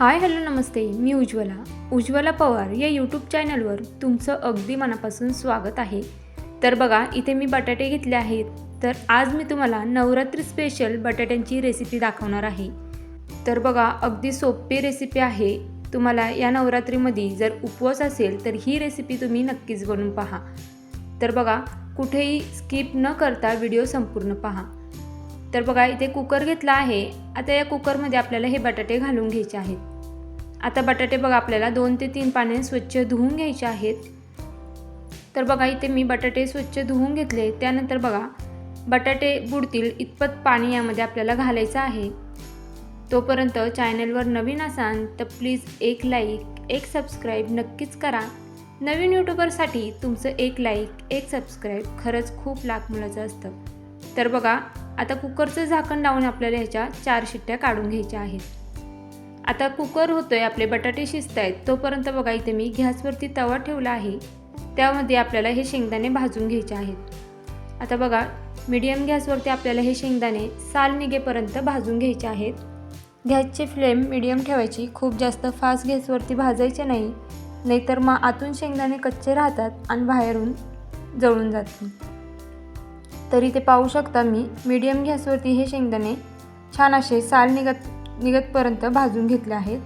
हाय hello नमस्ते. मी उज्ज्वला. उज्ज्वला पवार या यूट्यूब चॅनलवर तुमचं अगदी मनापासून स्वागत आहे. तर बघा इथे मी बटाटे घेतले आहेत. तर आज मी तुम्हाला नवरात्री स्पेशल बटाट्यांची रेसिपी दाखवणार आहे. तर बघा अगदी सोपी रेसिपी आहे. तुम्हाला या नवरात्रीमध्ये जर उपवास असेल तर ही रेसिपी तुम्ही नक्कीच बनवून पहा. तर बघा कुठेही स्किप न करता व्हिडिओ संपूर्ण पहा. तर बघा इथे कुकर घेतला आहे. आता या कुकरमध्ये आपल्याला हे बटाटे घालून घ्यायचे आहेत. आता बटाटे बघा आपल्याला दोन ते तीन पाण्याने स्वच्छ धुवून घ्यायचे आहेत. तर बघा इथे मी बटाटे स्वच्छ धुवून घेतले. त्यानंतर बघा बटाटे बुडतील इतपत पाणी यामध्ये आपल्याला घालायचं आहे. तोपर्यंत चॅनलवर नवीन असाल तर प्लीज एक लाईक एक सबस्क्राईब नक्कीच करा. नवीन यूट्यूबरसाठी तुमचं एक लाईक एक सबस्क्राईब खरंच खूप लाख मुलाचं असतं. तर बघा आता कुकरचं झाकण लावून आपल्याला ह्याच्या चार शिट्ट्या काढून घ्यायच्या आहेत. आता कुकर होतोय आपले बटाटे शिजत आहेत तोपर्यंत बघा इथे मी गॅसवरती तवा ठेवला आहे. त्यामध्ये आपल्याला हे शेंगदाणे भाजून घ्यायचे आहेत. आता बघा मीडियम गॅसवरती आपल्याला हे शेंगदाणे साल निघेपर्यंत भाजून घ्यायचे आहेत. गॅसची फ्लेम मीडियम ठेवायची खूप जास्त फास्ट गॅसवरती भाजायचे नाही नाहीतर मग आतून शेंगदाणे कच्चे राहतात आणि बाहेरून जळून जातील. तरी ते पाहू शकता मी. मीडियम गॅसवरती हे शेंगदाणे छान असे साल निघत निघतपर्यंत भाजून घेतले आहेत.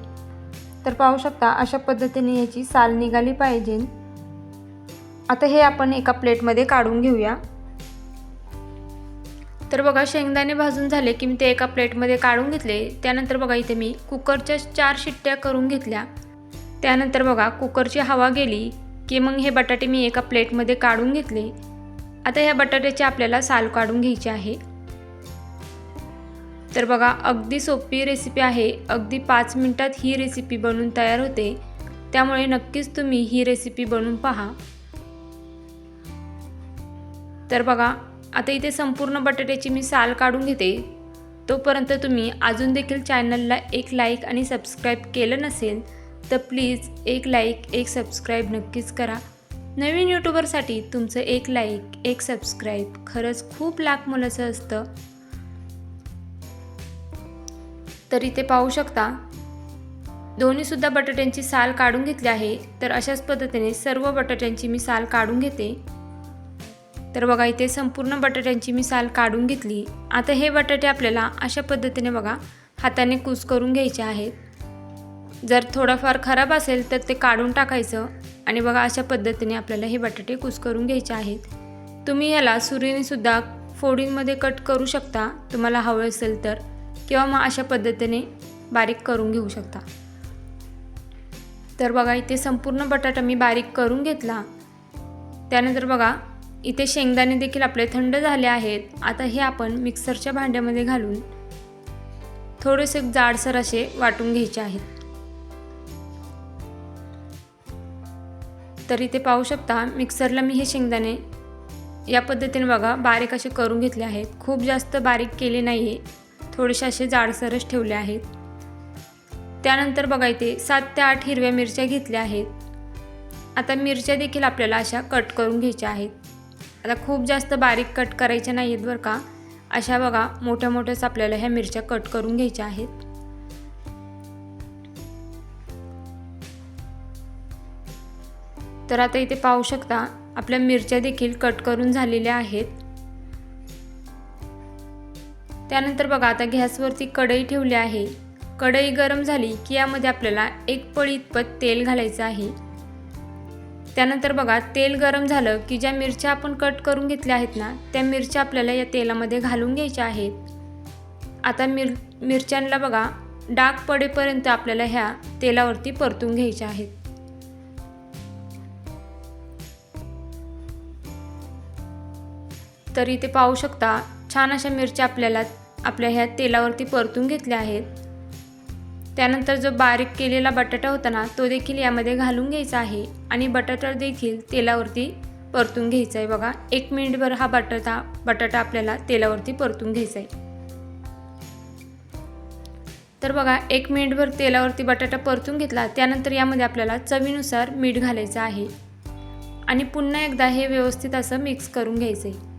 तर पाहू शकता अशा पद्धतीने याची साल निघाली पाहिजे. आता हे आपण एका प्लेटमध्ये काढून घेऊया. तर बघा शेंगदाणे भाजून झाले की मी ते एका प्लेटमध्ये काढून घेतले. त्यानंतर बघा इथे मी कुकरच्या चार शिट्ट्या करून घेतल्या. त्यानंतर बघा कुकरची हवा गेली की मग हे बटाटे मी एका प्लेटमध्ये काढून घेतले. आता ह्या बटाट्याची आपल्याला साल काढून घ्यायची आहे. तर बघा अगदी सोपी रेसिपी आहे. अगदी पाच मिनटात ही रेसिपी बनवून तयार होते. त्यामुळे नक्कीच तुम्ही ही रेसिपी बनवून पहा. तर बघा आता इथे संपूर्ण बटाट्याची मी साल काढून घेते. तोपर्यंत तुम्ही अजून देखील चॅनलला एक लाईक आणि सबस्क्राईब केलं नसेल तर प्लीज एक लाईक एक सबस्क्राईब नक्कीच करा. नवीन यूट्यूबरसाठी तुमचं एक लाईक एक सबस्क्राईब खरंच खूप लाख मुलाचं असतं. तरी ते पाहू शकता. दोन्हीसुद्धा बटाट्यांची साल काढून घेतली आहे तर अशाच पद्धतीने सर्व बटाट्यांची मी साल काढून घेते. तर बघा इथे संपूर्ण बटाट्यांची मी साल काढून घेतली. आता हे बटाटे आपल्याला अशा पद्धतीने बघा हाताने कूस करून घ्यायचे आहेत. जर थोडंफार खराब असेल तर ते काढून टाकायचं. आणि बघा अशा पद्धतीने आपल्याला हे बटाटे कुसकरून घ्यायचे आहेत. तुम्ही याला सुरीनेसुद्धा फोडींमध्ये कट करू शकता. तुम्हाला हवं असेल तर. किंवा मग अशा पद्धतीने बारीक करून घेऊ शकता. तर बघा इथे संपूर्ण बटाटा मी बारीक करून घेतला. त्यानंतर बघा इथे शेंगदाणे देखील आपले थंड झाले आहेत. आता हे आपण मिक्सरच्या भांड्यामध्ये घालून थोडेसे जाडसर असे वाटून घ्यायचे आहेत. तर इथे पाहू शकता. मिक्सरला मी हे शेंगदाणे या पद्धतीने बघा बारीक असे करून घेतले आहेत. खूप जास्त बारीक केले नाही आहे थोडेसे असे जाडसरच ठेवले आहेत. त्यानंतर बघा इथे सात ते आठ हिरव्या मिरच्या घेतल्या आहेत. आता मिरच्या देखील आपल्याला अशा कट करून घ्यायच्या आहेत. आता खूप जास्त बारीक कट करायच्या नाही आहेत बरं का? अशा बघा मोठ्या मोठ्याच आपल्याला ह्या मिरच्या कट करून घ्यायच्या आहेत. तर आता इथे पाहू शकता आपल्या मिरच्या देखील कट करून झालेल्या आहेत. त्यानंतर बघा आता गॅसवरती कढई ठेवली आहे. कढई गरम झाली की यामध्ये आपल्याला एक पळी इतपत तेल घालायचं आहे. त्यानंतर बघा तेल गरम झालं की ज्या मिरच्या आपण कट करून घेतल्या आहेत ना त्या मिरच्या आपल्याला या तेलामध्ये घालून घ्यायच्या आहेत. आता मिर मिरच्यांना बघा डाग पडेपर्यंत आपल्याला ह्या तेलावरती परतून घ्यायच्या आहेत. तर इथे पाहू शकता छान अशा मिरच्या आपल्याला आपल्या ह्या तेलावरती परतून घेतल्या आहेत. त्यानंतर जो बारीक केलेला बटाटा होता ना तो देखील यामध्ये घालून घ्यायचा आहे आणि बटाटा देखील तेलावरती परतून घ्यायचा आहे. बघा एक मिनिटभर हा बटाटा बटाटा आपल्याला तेलावरती परतून घ्यायचा आहे. तर बघा एक मिनिटभर तेलावरती बटाटा परतून घेतला त्यानंतर यामध्ये आपल्याला चवीनुसार मीठ घालायचं आहे. आणि पुन्हा एकदा हे व्यवस्थित असं मिक्स करून घ्यायचं आहे.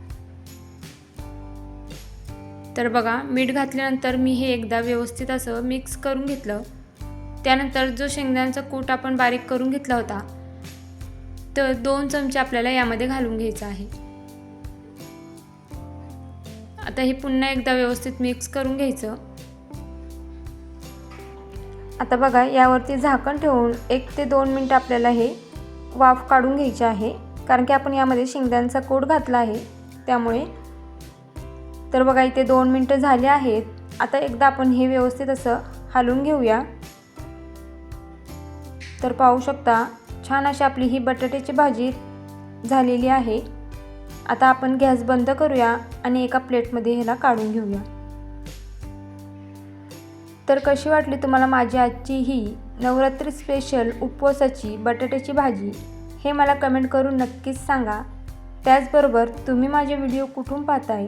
तर बघा मीठ घातल्यानंतर मी हे एकदा व्यवस्थित असं मिक्स करून घेतलं. त्यानंतर जो शेंगदाण्याचा कूट आपण बारीक करून घेतला होता तर दोन चमचे आपल्याला यामध्ये घालून घ्यायचं आहे. आता हे पुन्हा एकदा व्यवस्थित मिक्स करून घ्यायचं. आता बघा यावरती झाकण ठेवून एक ते दोन मिनटं आपल्याला हे वाफ काढून घ्यायचे आहे कारण की आपण यामध्ये शेंगदाण्याचा कोट घातला आहे त्यामुळे तर बघा इथे दोन मिनटं झाले आहेत. आता एकदा आपण हे व्यवस्थित असं हलवून घेऊया. तर पाहू शकता छान अशी आपली ही बटाट्याची भाजी झालेली आहे. आता आपण गॅस बंद करूया आणि एका प्लेटमध्ये ह्याला काढून घेऊया. तर कशी वाटली तुम्हाला माझी आजची ही नवरात्री स्पेशल उपवासाची बटाट्याची भाजी? हे मला कमेंट करून नक्कीच सांगा. त्याचबरोबर तुम्ही माझे व्हिडिओ कुठून पाहताय?